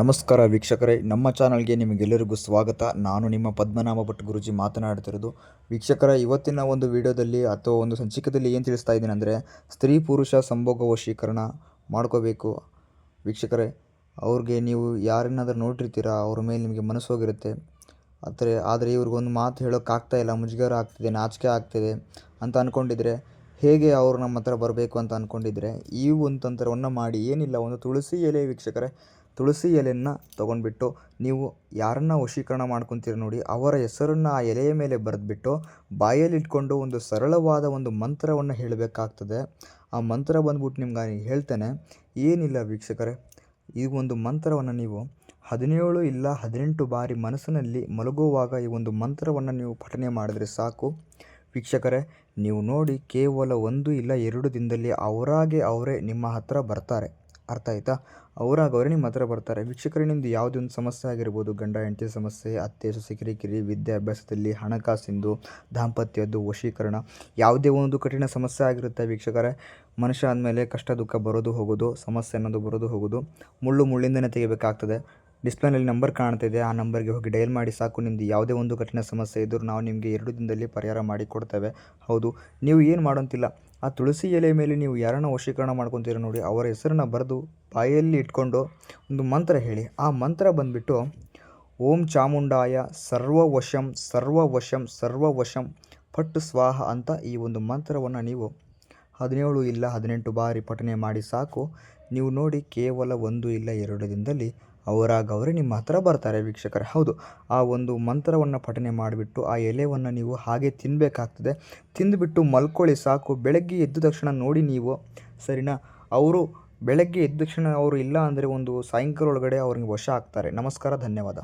ನಮಸ್ಕಾರ ವೀಕ್ಷಕರೇ, ನಮ್ಮ ಚಾನಲ್ಗೆ ನಿಮಗೆಲ್ಲರಿಗೂ ಸ್ವಾಗತ. ನಾನು ನಿಮ್ಮ ಪದ್ಮನಾಭ ಭಟ್ ಗುರುಜಿ ಮಾತನಾಡ್ತಿರೋದು ವೀಕ್ಷಕರ, ಇವತ್ತಿನ ಒಂದು ವಿಡಿಯೋದಲ್ಲಿ ಅಥವಾ ಒಂದು ಸಂಚಿಕೆಯಲ್ಲಿ ಏನು ತಿಳಿಸ್ತಾ ಇದ್ದೀನಿ ಅಂದರೆ, ಸ್ತ್ರೀ ಪುರುಷ ಸಂಭೋಗ ವಶೀಕರಣ ಮಾಡ್ಕೋಬೇಕು. ವೀಕ್ಷಕರೇ, ಅವ್ರಿಗೆ ನೀವು ಯಾರನ್ನಾದರೂ ನೋಡಿರ್ತೀರಾ ಅವ್ರ ಮೇಲೆ ನಿಮಗೆ ಮನಸ್ಸು ಹೋಗಿರುತ್ತೆ. ಆದರೆ ಆದರೆ ಇವ್ರಿಗೊಂದು ಮಾತು ಹೇಳೋಕ್ಕಾಗ್ತಾ ಇಲ್ಲ. ಮುಜುಗರ ಆಗ್ತಿದೆ, ನಾಚಿಕೆ ಆಗ್ತಿದೆ ಅಂತ ಅಂದ್ಕೊಂಡಿದ್ರೆ ಹೇಗೆ ಅವರು ನಮ್ಮ ಹತ್ರ ಬರಬೇಕು ಅಂತ ಅಂದ್ಕೊಂಡಿದ್ರೆ ಈ ಒಂದು ತಂತ್ರವನ್ನು ಮಾಡಿ ಏನಿಲ್ಲ, ಒಂದು ತುಳಸಿ ಎಲೆ ವೀಕ್ಷಕರೇ ತುಳಸಿ ಎಲೆಯನ್ನು ತೊಗೊಂಡ್ಬಿಟ್ಟು ನೀವು ಯಾರನ್ನು ವಶೀಕರಣ ಮಾಡ್ಕೊತೀರಿ ನೋಡಿ, ಅವರ ಹೆಸರನ್ನು ಆ ಎಲೆಯ ಮೇಲೆ ಬರೆದ್ಬಿಟ್ಟು ಬಾಯಲ್ಲಿ ಇಟ್ಕೊಂಡು ಒಂದು ಸರಳವಾದ ಒಂದು ಮಂತ್ರವನ್ನು ಹೇಳಬೇಕಾಗ್ತದೆ. ಆ ಮಂತ್ರ ಬಂದ್ಬಿಟ್ಟು ನಿಮ್ಗೆ ಹೇಳ್ತೇನೆ. ಏನಿಲ್ಲ ವೀಕ್ಷಕರೇ, ಈ ಒಂದು ಮಂತ್ರವನ್ನು ನೀವು ಹದಿನೇಳು ಇಲ್ಲ ಹದಿನೆಂಟು ಬಾರಿ ಮನಸ್ಸಿನಲ್ಲಿ ಮಲಗುವಾಗ ಈ ಒಂದು ಮಂತ್ರವನ್ನು ನೀವು ಪಠನೆ ಮಾಡಿದರೆ ಸಾಕು. ವೀಕ್ಷಕರೇ, ನೀವು ನೋಡಿ ಕೇವಲ ಒಂದು ಇಲ್ಲ ಎರಡು ದಿನದಲ್ಲಿ ಅವರಾಗೆ ಅವರೇ ನಿಮ್ಮ ಹತ್ರ ಬರ್ತಾರೆ. ಅರ್ಥ ಆಯ್ತಾ? ಅವರಾಗ ಅವರೇ ನಿಮ್ಮ ಹತ್ರ ಬರ್ತಾರೆ. ವೀಕ್ಷಕರೇ ನಿಮ್ಮದು ಯಾವುದೇ ಒಂದು ಸಮಸ್ಯೆ ಆಗಿರ್ಬೋದು, ಗಂಡ, ಹೆಂಡತಿ ಸಮಸ್ಯೆ, ಅತ್ತೆ, ಸೊಸೆ ಕಿರಿಕಿರಿ ವಿದ್ಯಾಭ್ಯಾಸದಲ್ಲಿ ಹಣಕಾಸಿಂದು, ದಾಂಪತ್ಯದ್ದು, ವಶೀಕರಣ, ಯಾವುದೇ ಒಂದು ಕಠಿಣ ಸಮಸ್ಯೆ ಆಗಿರುತ್ತೆ ವೀಕ್ಷಕರೇ. ಮನುಷ್ಯ ಆದಮೇಲೆ ಕಷ್ಟ, ದುಃಖ ಬರೋದು ಹೋಗೋದು, ಸಮಸ್ಯೆ ಅನ್ನೋದು ಬರೋದು ಹೋಗೋದು ಮುಳ್ಳು ಮುಳ್ಳಿಂದನೇ ತೆಗಿಬೇಕಾಗ್ತದೆ. ಡಿಸ್ಪ್ಲೇನಲ್ಲಿ ನಂಬರ್ ಕಾಣ್ತಿದೆ, ಆ ನಂಬರ್ಗೆ ಹೋಗಿ ಡಯಲ್ ಮಾಡಿ ಸಾಕು. ನಿಮ್ಮದು ಯಾವುದೇ ಒಂದು ಕಠಿಣ ಸಮಸ್ಯೆ ಇದ್ದರೂ ನಾವು ನಿಮಗೆ ಎರಡು ದಿನದಲ್ಲಿ ಪರಿಹಾರ ಮಾಡಿ ಕೊಡ್ತೇವೆ ಹೌದು, ನೀವು ಏನು ಮಾಡೋಂತಿಲ್ಲ. ಆ ತುಳಸಿ ಎಲೆ ಮೇಲೆ ನೀವು ಯಾರನ್ನ ವಶೀಕರಣ ಮಾಡ್ಕೊತೀರ ನೋಡಿ, ಅವರ ಹೆಸರನ್ನ ಬರೆದು ಬಾಯಲ್ಲಿ ಇಟ್ಕೊಂಡು ಒಂದು ಮಂತ್ರ ಹೇಳಿ. ಆ ಮಂತ್ರ ಬಂದುಬಿಟ್ಟು, ಓಂ ಚಾಮುಂಡಾಯ ಸರ್ವವಶಂ ಸರ್ವವಶಂ ಸರ್ವವಶಂ ಪಟ್ಟು ಸ್ವಾಹ ಅಂತ ಈ ಒಂದು ಮಂತ್ರವನ್ನು ನೀವು ಹದಿನೇಳು ಇಲ್ಲ ಹದಿನೆಂಟು ಬಾರಿ ಪಠನೆ ಮಾಡಿ ಸಾಕು. ನೀವು ನೋಡಿ ಕೇವಲ ಒಂದು ಇಲ್ಲ ಎರಡು ದಿನದಲ್ಲಿ ಅವರಾಗ ಅವರೇ ನಿಮ್ಮ ಹತ್ರ ಬರ್ತಾರೆ ವೀಕ್ಷಕರೇ. ಹೌದು, ಆ ಒಂದು ಮಂತ್ರವನ್ನು ಪಠನೆ ಮಾಡಿಬಿಟ್ಟು, ಆ ಎಲೆಯನ್ನು ನೀವು ಹಾಗೆ ತಿನ್ನಬೇಕಾಗ್ತದೆ ತಿಂದುಬಿಟ್ಟು ಮಲ್ಕೊಳ್ಳಿ ಸಾಕು. ಬೆಳಗ್ಗೆ ಎದ್ದ ತಕ್ಷಣ ನೋಡಿ ನೀವು, ಸರಿನಾ? ಅವರು ಬೆಳಗ್ಗೆ ಎದ್ದ ತಕ್ಷಣ ಅವರು ಇಲ್ಲ ಅಂದರೆ ಒಂದು ಸಾಯಂಕಾಲ ಒಳಗಡೆ ಅವ್ರಿಗೆ ವಶ ಆಗ್ತಾರೆ. ನಮಸ್ಕಾರ, ಧನ್ಯವಾದ.